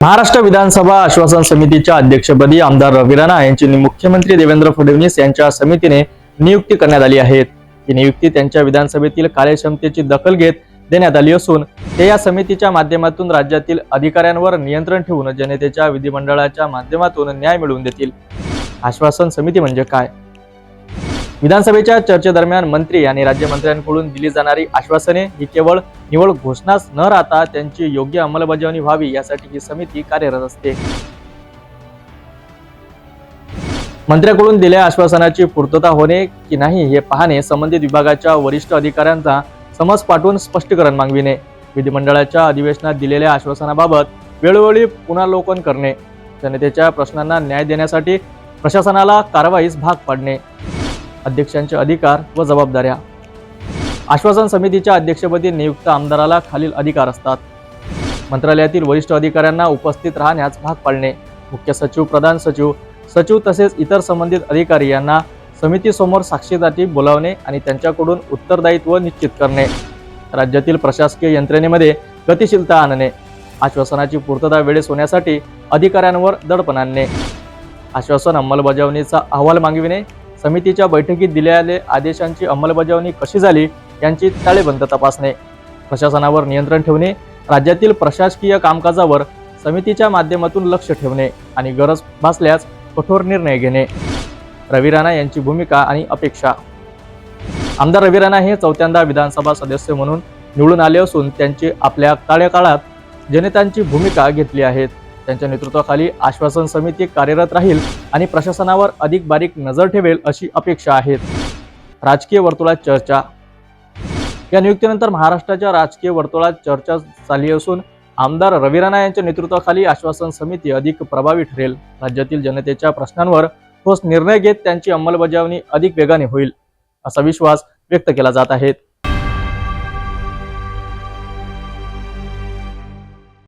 महाराष्ट्र विधानसभा आश्वासन समितीच्या अध्यक्षपदी आमदार रवी राणा यांची मुख्यमंत्री देवेंद्र फडणवीस यांच्या समितीने नियुक्ती करण्यात आली आहे. ही नियुक्ती त्यांच्या विधानसभेतील कार्यक्षमतेची दखल घेत देण्यात आली असून ते या समितीच्या माध्यमातून राज्यातील अधिकाऱ्यांवर नियंत्रण ठेवून जनतेच्या विधिमंडळाच्या माध्यमातून न्याय मिळवून देतील. आश्वासन समिती म्हणजे काय? विधानसभेच्या चर्चेदरम्यान मंत्री आणि राज्यमंत्र्यांकडून दिली जाणारी आश्वासने ही केवळ निवड घोषणाच न राहता त्यांची योग्य अंमलबजावणी व्हावी यासाठी ही समिती कार्यरत असते. मंत्र्याकडून दिलेल्या आश्वासनाची पूर्तता होणे की नाही हे पाहणे संबंधित विभागाच्या वरिष्ठ अधिकाऱ्यांचा समज पाठवून स्पष्टीकरण मागविणे. विधिमंडळाच्या अधिवेशनात दिलेल्या आश्वासनाबाबत वेळोवेळी पुनर्लोकन करणे. जनतेच्या प्रश्नांना न्याय देण्यासाठी प्रशासनाला कारवाईस भाग पाडणे. अध्यक्षांचे अधिकार व जबाबदाऱ्या. आश्वासन समितीच्या अध्यक्षपदी नियुक्त आमदाराला खालील अधिकार असतात. मंत्रालयातील वरिष्ठ अधिकाऱ्यांना उपस्थित राहण्यास भाग पाडणे. मुख्य सचिव प्रधान सचिव सचिव तसेच इतर संबंधित अधिकारी यांना समितीसमोर साक्षीदारी बोलावणे आणि त्यांच्याकडून उत्तरदायित्व निश्चित करणे. राज्यातील प्रशासकीय यंत्रणेमध्ये गतिशीलता आणणे. आश्वासनाची पूर्तता वेळेस होण्यासाठी अधिकाऱ्यांवर दडपण आणणे. आश्वासन अंमलबजावणीचा अहवाल मागविणे समितीच्या बैठकीत दिलेल्या आदेशांची अंमलबजावणी कशी झाली यांची ताळेबंद तपासणे. प्रशासनावर नियंत्रण ठेवणे राज्यातील प्रशासकीय कामकाजावर समितीच्या माध्यमातून लक्ष ठेवणे आणि गरज भासल्यास कठोर निर्णय घेणे. रवी राणा यांची भूमिका आणि अपेक्षा. आमदार रवी राणा हे चौथ्यांदा विधानसभा सदस्य म्हणून निवडून आले असून त्यांची आपल्या कार्यकाळात जनतांची भूमिका घेतली आहेत त्यांच्या नेतृत्वाखाली आश्वासन समिती कार्यरत राहील आणि प्रशासनावर अधिक बारीक नजर ठेवेल अशी अपेक्षा आहेत. राजकीय वर्तुळात चर्चा. या नियुक्तीनंतर महाराष्ट्राच्या राजकीय वर्तुळात चर्चा चालली असून आमदार रवी राणा यांच्या नेतृत्वाखाली आश्वासन समिती अधिक प्रभावी ठरेल. राज्यातील जनतेच्या प्रश्नांवर ठोस निर्णय घेत त्यांची अंमलबजावणी अधिक वेगाने होईल असा विश्वास व्यक्त केला जात आहे.